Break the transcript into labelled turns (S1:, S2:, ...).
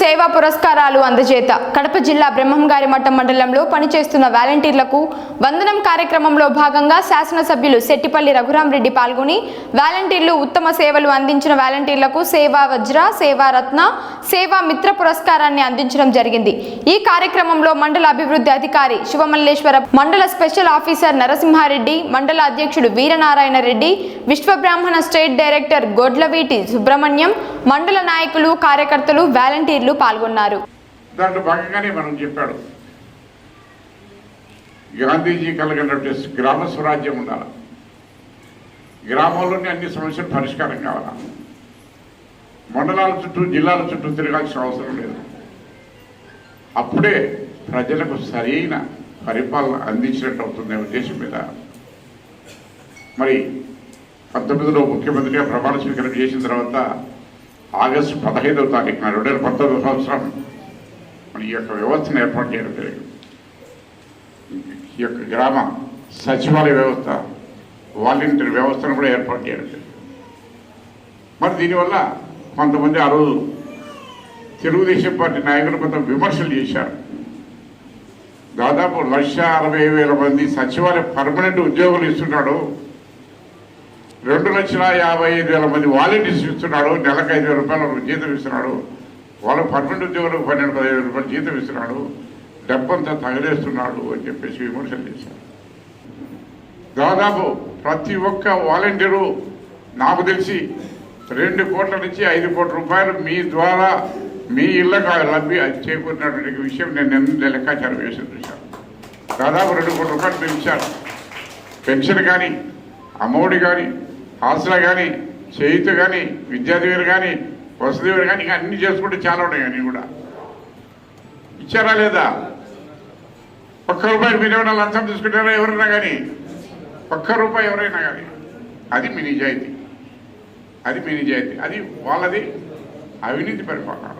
S1: సేవా పురస్కారాలు అందజేత. కడప జిల్లా బ్రహ్మంగారి మఠం మండలంలో పనిచేస్తున్న వాలంటీర్లకు వందనం కార్యక్రమంలో భాగంగా శాసనసభ్యులు శెట్టిపల్లి రఘురామరెడ్డి పాల్గొని వాలంటీర్లు ఉత్తమ సేవలు అందించిన వాలంటీర్లకు సేవా వజ్ర సేవా రత్న సేవా మిత్ర పురస్కారాన్ని అందించడం జరిగింది. ఈ కార్యక్రమంలో మండల అభివృద్ధి అధికారి శివమల్లేశ్వర మండల స్పెషల్ ఆఫీసర్ నరసింహారెడ్డి మండల అధ్యక్షుడు వీరనారాయణ రెడ్డి విశ్వబ్రాహ్మణ స్టేట్ డైరెక్టర్ గొడ్లవీటి సుబ్రహ్మణ్యం మండల నాయకులు కార్యకర్తలు వాలంటీర్లు పాల్గొన్నారు.
S2: దాంట్లో భాగంగానే మనం చెప్పాడు. గాంధీజీ కలిగినటువంటి గ్రామ స్వరాజ్యం ఉండాలి. గ్రామంలోని అన్ని సమస్యలు పరిష్కారం కావాలి? మండలాల చుట్టూ జిల్లాల చుట్టూ తిరగాల్సిన అవసరం లేదు. అప్పుడే ప్రజలకు సరైన పరిపాలన అందించినట్టు అవుతుందనే ఉద్దేశం మీద మరి పంతొమ్మిదిలో ముఖ్యమంత్రిగా ప్రమాణ స్వీకారం చేసిన తర్వాత ఆగస్టు పదహైదవ తారీఖున రెండు వేల పంతొమ్మిది సంవత్సరం మన ఈ యొక్క వ్యవస్థను ఏర్పాటు చేయడం జరిగింది. ఈ యొక్క గ్రామ సచివాలయ వ్యవస్థ వాలంటీర్ వ్యవస్థను కూడా ఏర్పాటు చేయడం జరిగింది. మరి దీనివల్ల కొంతమంది ఆ రోజు తెలుగుదేశం పార్టీ నాయకులు కొంత విమర్శలు చేశారు. దాదాపు లక్ష అరవై వేల మంది సచివాలయ పర్మనెంట్ ఉద్యోగులు ఇస్తున్నాడు. రెండు లక్షల యాభై ఐదు వేల మంది వాలంటీర్స్ ఇస్తున్నాడు నెలకు ఐదు వేల రూపాయలు జీతం ఇస్తున్నాడు. వాళ్ళు పర్మనెంట్ ఉద్యోగులకు పన్నెండు పదిహేను రూపాయలు జీతం ఇస్తున్నాడు. డబ్బంతా తగిలేస్తున్నాడు అని చెప్పేసి విమర్శలు చేశారు. దాదాపు ప్రతి ఒక్క వాలంటీరు నాకు తెలిసి రెండు కోట్ల నుంచి ఐదు కోట్ల రూపాయలు మీ ద్వారా మీ ఇళ్ళకు లబ్ధి చేకూరినటువంటి విషయం నేను నిన్న లెక్కాచారం వేసి చూశాను. దాదాపు రెండు కోట్ల రూపాయలు పెంచారు. పెన్షన్ కానీ అమౌంట్ కానీ ఆసరా కానీ చేయిత కానీ విద్యాదీవులు కానీ వసతివులు కానీ ఇంకా అన్ని చేసుకుంటే చాలా ఉన్నాయి అన్నీ కూడా. ఇచ్చారా లేదా? ఒక్క రూపాయి మీరు ఏమైనా లంచం తీసుకుంటారా ఎవరైనా కానీ ఒక్క రూపాయి ఎవరైనా కానీ అది మీ నిజాయితీ. అది మీ నిజాయితీ. అది వాళ్ళది అవినీతి పరిపాలన.